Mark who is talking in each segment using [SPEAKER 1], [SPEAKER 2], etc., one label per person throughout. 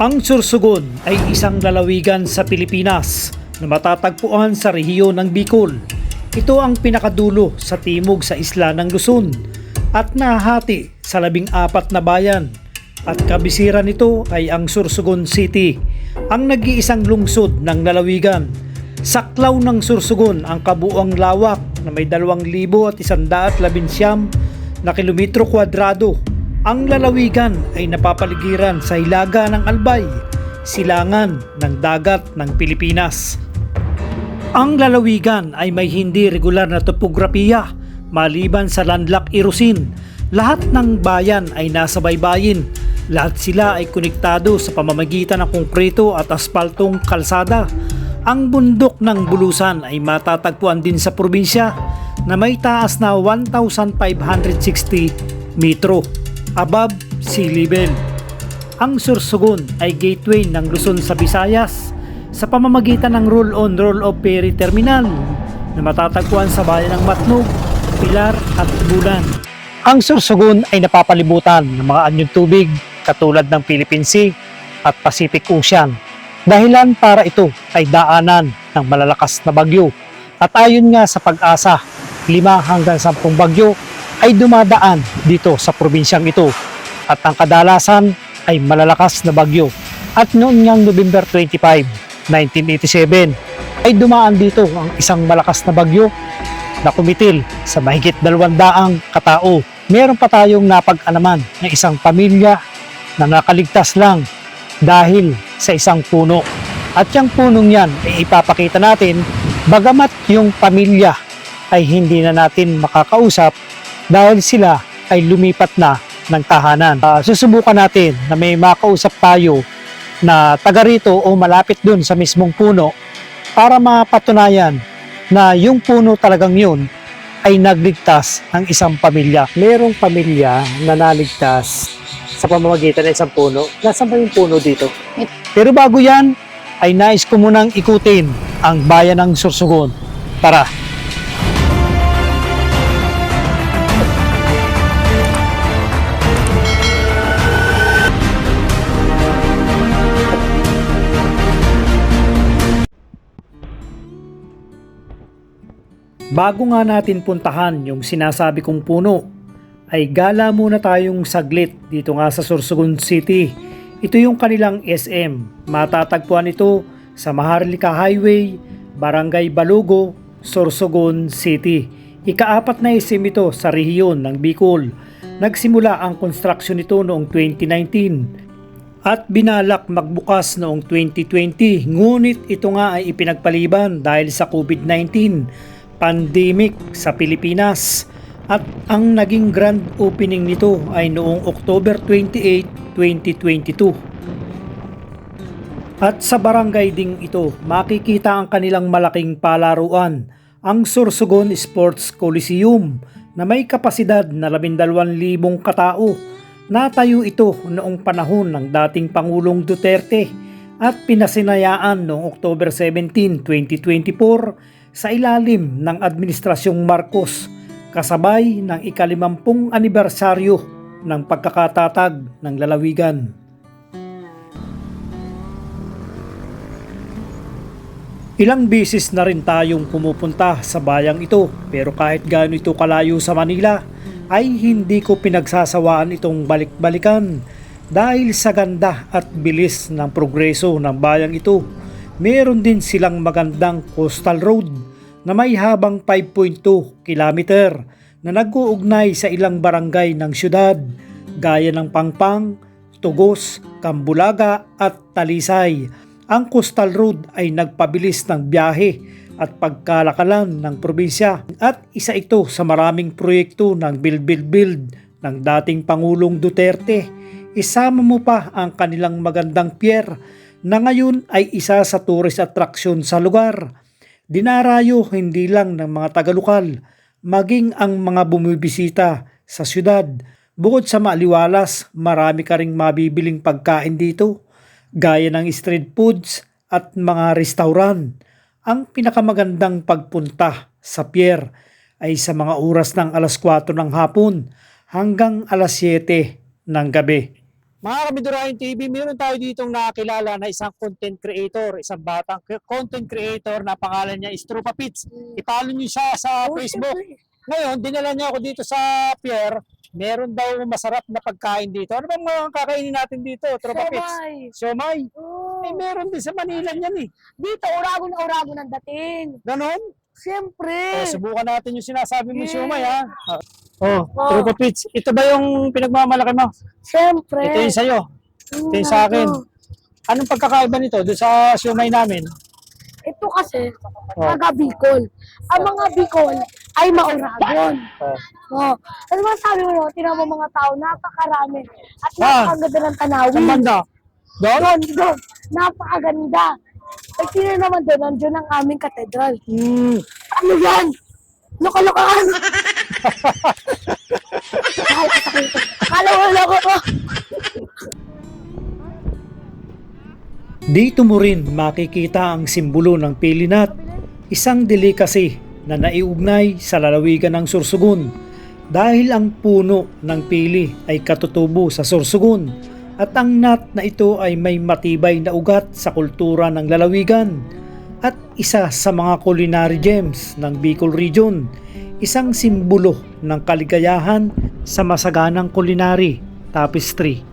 [SPEAKER 1] Ang Sursugon ay isang lalawigan sa Pilipinas na matatagpuan sa rehiyon ng Bicol. Ito ang pinakadulo sa timog sa isla ng Luzon at nahati sa labing apat na bayan at kabisira nito ay ang Sursugon City, ang nag-iisang lungsod ng lalawigan. Saklaw ng Sursugon ang kabuang lawak na may 2,111 na kilometro kwadrado. Ang lalawigan ay napapaligiran sa hilaga ng Albay, silangan ng dagat ng Pilipinas. Ang lalawigan ay may hindi regular na topografiya maliban sa landlocked erosin. Lahat ng bayan ay nasa baybayin. Lahat sila ay konektado sa pamamagitan ng konkreto at aspaltong kalsada. Ang bundok ng Bulusan ay matatagpuan din sa probinsya na may taas na 1,560 metro above sea level. Ang Sursugon ay gateway ng Luzon sa Visayas sa pamamagitan ng roll-on roll-off ferry terminal na matatagpuan sa bayan ng Matnog, Pilar at Bulan. Ang Sursugon ay napapalibutan ng mga anyong tubig katulad ng Philippine Sea at Pacific Ocean. Dahilan para ito ay daanan ng malalakas na bagyo. At ayon nga sa pag-asa, 5 hanggang 10 bagyo ay dumadaan dito sa probinsyang ito. At ang kadalasan ay malalakas na bagyo. At noon ngang November 25, 1987, ay dumaan dito ang isang malakas na bagyo na kumitil sa mahigit dalawang daang katao. Meron pa tayong napag-alaman na isang pamilya na nakaligtas lang dahil sa isang puno. At yung punong yan ay ipapakita natin bagamat yung pamilya ay hindi na natin makakausap dahil sila ay lumipat na ng tahanan. Ah, susubukan natin na may makausap tayo na taga rito o malapit dun sa mismong puno para mapatunayan na yung puno talagang yun ay nagligtas ng isang pamilya. Merong pamilya na naligtas sa pamamagitan ng isang puno. Nasaan ba yung puno dito? Pero bago yan, ay nais ko munang ikutin ang bayan ng Sursugon. Tara! Bago nga natin puntahan yung sinasabi kong puno, ay gala muna tayong saglit dito nga sa Sorsogon City. Ito yung kanilang SM. Matatagpuan ito sa Maharlika Highway, Barangay Balugo, Sorsogon City. Ikaapat na SM ito sa rehiyon ng Bicol. Nagsimula ang construction nito noong 2019 at binalak magbukas noong 2020 ngunit ito nga ay ipinagpaliban dahil sa COVID-19 pandemic sa Pilipinas at ang naging grand opening nito ay noong October 28, 2022. At sa barangay ding ito, makikita ang kanilang malaking palaruan, ang Sursugon Sports Coliseum na may kapasidad na 12,000 katao. Natayo ito noong panahon ng dating Pangulong Duterte at pinasinayaan noong October 17, 2024 sa ilalim ng Administrasyong Marcos kasabay ng ikalimampung anibersaryo ng pagkakatatag ng lalawigan. Ilang bisis na rin tayong pumupunta sa bayang ito pero kahit gaano ito kalayo sa Manila ay hindi ko pinagsasawaan itong balik-balikan dahil sa ganda at bilis ng progreso ng bayang ito. Meron din silang magandang coastal road na may habang 5.2 kilometer na nag-uugnay sa ilang barangay ng syudad gaya ng Pangpang, Tugos, Kambulaga at Talisay. Ang coastal road ay nagpabilis ng biyahe at pagkalakalan ng probinsya at isa ito sa maraming proyekto ng Build Build Build ng dating Pangulong Duterte. Isama mo pa ang kanilang magandang pier na ngayon ay isa sa tourist attraction sa lugar. Dinarayo hindi lang ng mga tagalukal, maging ang mga bumibisita sa syudad. Bukod sa maaliwalas, marami ka ring mabibiling pagkain dito, gaya ng street foods at mga restaurant. Ang pinakamagandang pagpunta sa pier ay sa mga oras ng alas 4 ng hapon hanggang alas 7 ng gabi. Mga Kamidurahin TV, meron tayo ditong nakakilala na isang content creator, isang batang content creator na pangalan niya is Trupa Pits. Ipalo niyo siya sa
[SPEAKER 2] Oh,
[SPEAKER 1] Facebook. Ngayon, dinala niya ako dito sa pier. Meron daw masarap na pagkain dito. Ano bang mga kakainin natin dito, Trupa Pits?
[SPEAKER 2] Siomay. Oh.
[SPEAKER 1] Eh, meron din sa Manila niyan eh.
[SPEAKER 2] Dito, urago na urago ng dating.
[SPEAKER 1] Ganon?
[SPEAKER 2] Siyempre.
[SPEAKER 1] Oh, subukan natin yung sinasabi mo
[SPEAKER 2] Yeah.
[SPEAKER 1] siomay ha. Oh,
[SPEAKER 2] Oh.
[SPEAKER 1] Trupa Pits. Ito ba yung pinagmamalaki mo?
[SPEAKER 2] Siyempre.
[SPEAKER 1] Ito yung sa'yo. Ito yung sa akin. Anong pagkakaiba nito doon sa siomay namin?
[SPEAKER 2] Ito kasi,
[SPEAKER 1] Oh.
[SPEAKER 2] taga Bicol. Ang mga Bicol ay mauragon.
[SPEAKER 1] Oh.
[SPEAKER 2] Oh. Ano ba sabi mo, no? tinan mo mga tao, napakarami. At
[SPEAKER 1] Ah.
[SPEAKER 2] napakaganda ng tanawin.
[SPEAKER 1] banda? Doon?
[SPEAKER 2] Doon, doon. Napakaganda. At sino naman doon, nandiyon ang aming katedral.
[SPEAKER 1] Hmm.
[SPEAKER 2] Ano yan? Ito. Kala mo loko ko.
[SPEAKER 1] Dito mo rin makikita ang simbolo ng pilinat, isang delicacy na naiugnay sa lalawigan ng Sursugun dahil ang puno ng pili ay katutubo sa Sursugun at ang nut na ito ay may matibay na ugat sa kultura ng lalawigan at isa sa mga culinary gems ng Bicol Region, isang simbolo ng kaligayahan sa masaganang culinary tapestry.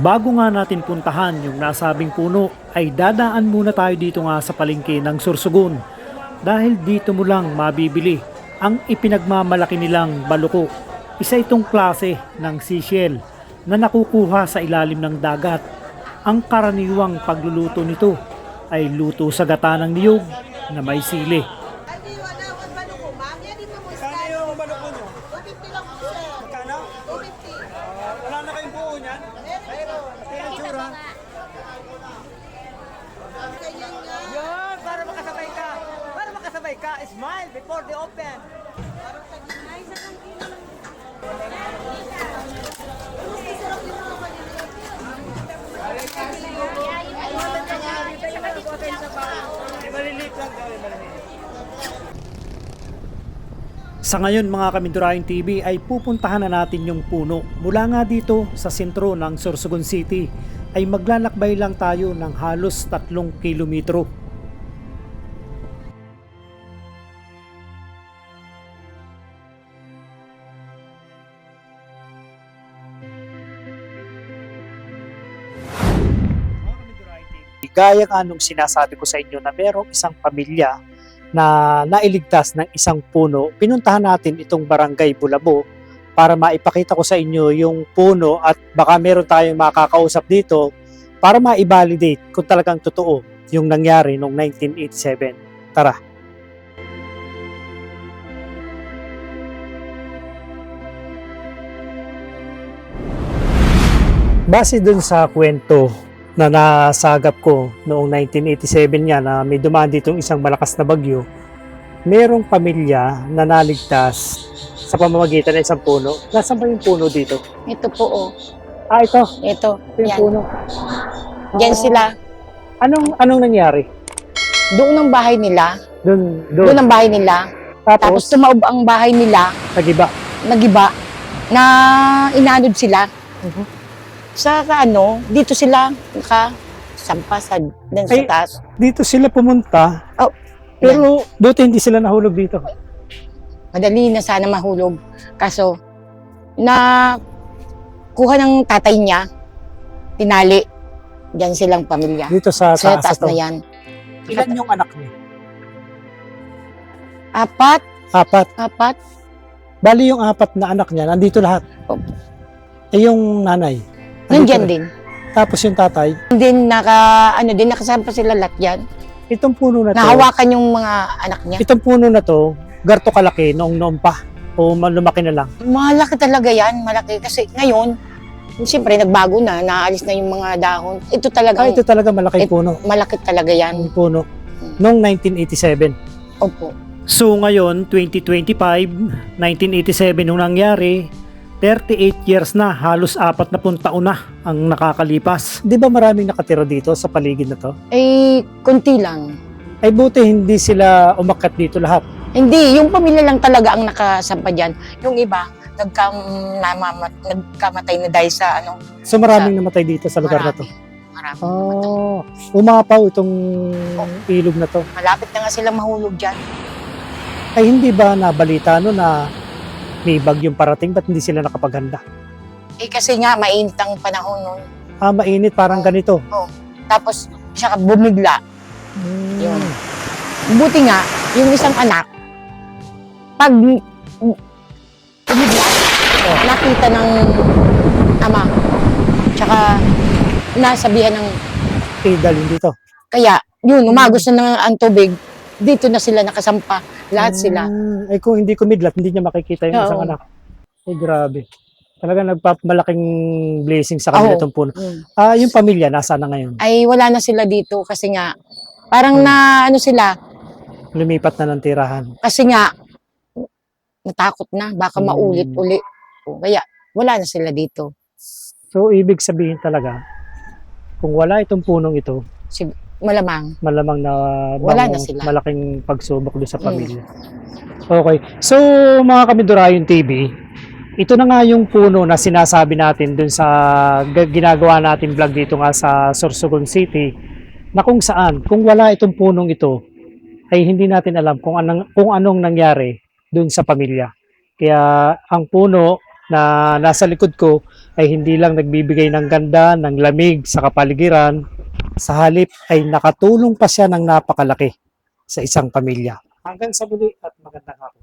[SPEAKER 1] Bago nga natin puntahan yung nasabing puno, ay dadaan muna tayo dito nga sa palengke ng Sursugun. Dahil dito mo lang mabibili ang ipinagmamalaki nilang baluko. Isa itong klase ng seashell na nakukuha sa ilalim ng dagat. Ang karaniwang pagluluto nito ay luto sa gata ng niyog na may sili.
[SPEAKER 3] Hindi, wala akong baluko, ma'am. Yan din mo
[SPEAKER 1] Kano yung baluko nyo?
[SPEAKER 3] 250 lang po, sir.
[SPEAKER 1] Kano?
[SPEAKER 3] 250.
[SPEAKER 1] wala na kayong buo niyan?
[SPEAKER 3] Meron.
[SPEAKER 1] Kaya tsura?
[SPEAKER 3] Ganyan nga.
[SPEAKER 4] Yun, para makasabay ka. Para makasabay ka, smile before the open.
[SPEAKER 1] Sa ngayon mga Kamindurahin TV ay pupuntahan na natin yung puno. Mula nga dito sa sentro ng Sorsogon City ay maglalakbay lang tayo ng halos tatlong kilometro. Gaya nga nung sinasabi ko sa inyo na merong isang pamilya na nailigtas ng isang puno, pinuntahan natin itong barangay Bulabo para maipakita ko sa inyo yung puno at baka meron tayong makakausap dito para ma-validate kung talagang totoo yung nangyari noong 1987. Tara! Base dun sa kwento na nasagap ko noong 1987 nga na may dumaan ditong isang malakas na bagyo, merong pamilya na naligtas sa pamamagitan ng isang puno. Nasaan ba yung puno dito?
[SPEAKER 5] Ito po, oh.
[SPEAKER 1] Ah, ito.
[SPEAKER 5] Ito.
[SPEAKER 1] Ito yung
[SPEAKER 5] Yan.
[SPEAKER 1] puno.
[SPEAKER 5] Diyan
[SPEAKER 1] Oo.
[SPEAKER 5] sila.
[SPEAKER 1] Anong, anong nangyari?
[SPEAKER 5] Doon ang bahay nila.
[SPEAKER 1] Doon,
[SPEAKER 5] Doon
[SPEAKER 1] doon.
[SPEAKER 5] ang bahay nila. Tapos
[SPEAKER 1] Tapos,
[SPEAKER 5] tumaob ang bahay nila.
[SPEAKER 1] nagiba.
[SPEAKER 5] Nagiba. Na inanod sila. Sa ano, dito sila naka sampa sa, dun sa
[SPEAKER 1] Ay,
[SPEAKER 5] taas.
[SPEAKER 1] Dito sila pumunta.
[SPEAKER 5] Oh,
[SPEAKER 1] Pero buti hindi sila nahulog dito.
[SPEAKER 5] Madali na sana mahulog. Kaso, na kuha ng tatay niya, tinali. Diyan silang pamilya.
[SPEAKER 1] Dito sa
[SPEAKER 5] Sa
[SPEAKER 1] taas,
[SPEAKER 5] taas
[SPEAKER 1] na to.
[SPEAKER 5] yan.
[SPEAKER 1] Ilan yung anak niya?
[SPEAKER 5] Apat,
[SPEAKER 1] Apat.
[SPEAKER 5] apat.
[SPEAKER 1] Bali yung apat na anak niya, nandito lahat.
[SPEAKER 5] Opo.
[SPEAKER 1] Eh yung nanay.
[SPEAKER 5] Nandiyan din.
[SPEAKER 6] Tapos yung tatay,
[SPEAKER 5] Din naka, ano din, nakasampa sila lahat yan.
[SPEAKER 6] itong puno na to,
[SPEAKER 5] Nahawakan yung mga anak niya.
[SPEAKER 6] itong puno na to, garto kalaki noong noon pa. O ma- lumaki na lang.
[SPEAKER 5] Malaki talaga yan, malaki. Kasi ngayon, siyempre nagbago na, naalis na yung mga dahon. Ito
[SPEAKER 6] Ah,
[SPEAKER 5] talaga,
[SPEAKER 6] ito talaga malaking
[SPEAKER 5] It-
[SPEAKER 6] puno.
[SPEAKER 5] malaki talaga yan.
[SPEAKER 6] Ang puno. Noong 1987.
[SPEAKER 5] Opo.
[SPEAKER 6] So ngayon, 2025, 1987 nung nangyari, 38 years na, halos apat na taon na ang nakakalipas. Di ba maraming nakatira dito sa paligid na to?
[SPEAKER 5] Eh, konti lang.
[SPEAKER 6] Ay buti hindi sila umakyat dito lahat.
[SPEAKER 5] Hindi, yung pamilya lang talaga ang nakasampa dyan. Yung iba, nagkam, namamat, nagkamatay na dahil sa ano,
[SPEAKER 6] So maraming namatay dito sa lugar na to.
[SPEAKER 5] marami. Marami.
[SPEAKER 6] Oh, umapaw itong ilog na to.
[SPEAKER 5] Malapit na nga silang mahulog dyan.
[SPEAKER 6] Ay hindi ba nabalita no na may bagyong parating ba't hindi sila nakapaghanda?
[SPEAKER 5] Eh kasi nga, mainit ang panahon nun.
[SPEAKER 6] Ah, mainit parang ganito.
[SPEAKER 5] Tapos, siya bumigla. Yun. Buti nga, yung isang anak, pag bumigla, nakita ng ama, tsaka nasabihan ng,
[SPEAKER 6] Eh, dalhin dito.
[SPEAKER 5] kaya, yun, umagos na ng ang tubig, dito na sila nakasampa, lahat sila.
[SPEAKER 6] Mm, ay kung hindi kumidlat, hindi niya makikita yung
[SPEAKER 5] Oo.
[SPEAKER 6] isang anak. Ay grabe. Talaga nagpapamalaking blessing sa kanila
[SPEAKER 5] Oo.
[SPEAKER 6] itong puno.
[SPEAKER 5] Mm.
[SPEAKER 6] Ah, yung pamilya, nasa na ngayon?
[SPEAKER 5] Ay, wala na sila dito kasi nga, parang
[SPEAKER 6] Hmm.
[SPEAKER 5] na, ano sila,
[SPEAKER 6] Lumipat na ng tirahan.
[SPEAKER 5] kasi nga, natakot na, baka
[SPEAKER 6] Hmm.
[SPEAKER 5] maulit uli. O, Kaya, wala na sila dito.
[SPEAKER 6] So, ibig sabihin talaga, kung wala itong punong ito,
[SPEAKER 5] Malamang.
[SPEAKER 6] malamang na
[SPEAKER 5] Wala na sila.
[SPEAKER 6] malaking pagsubok doon sa
[SPEAKER 5] Mm.
[SPEAKER 6] pamilya. Okay. So, mga Kamidurayon TV, ito na nga yung puno na sinasabi natin dun sa g- ginagawa natin vlog dito nga sa Sorsogon City na kung saan, kung wala itong punong ito, ay hindi natin alam kung anong, kung anong nangyari dun sa pamilya. Kaya ang puno na nasa likod ko ay hindi lang nagbibigay ng ganda, ng lamig sa kapaligiran, sa halip ay nakatulong pa siya ng napakalaki sa isang pamilya. Hanggang sa muli at magandang hapon.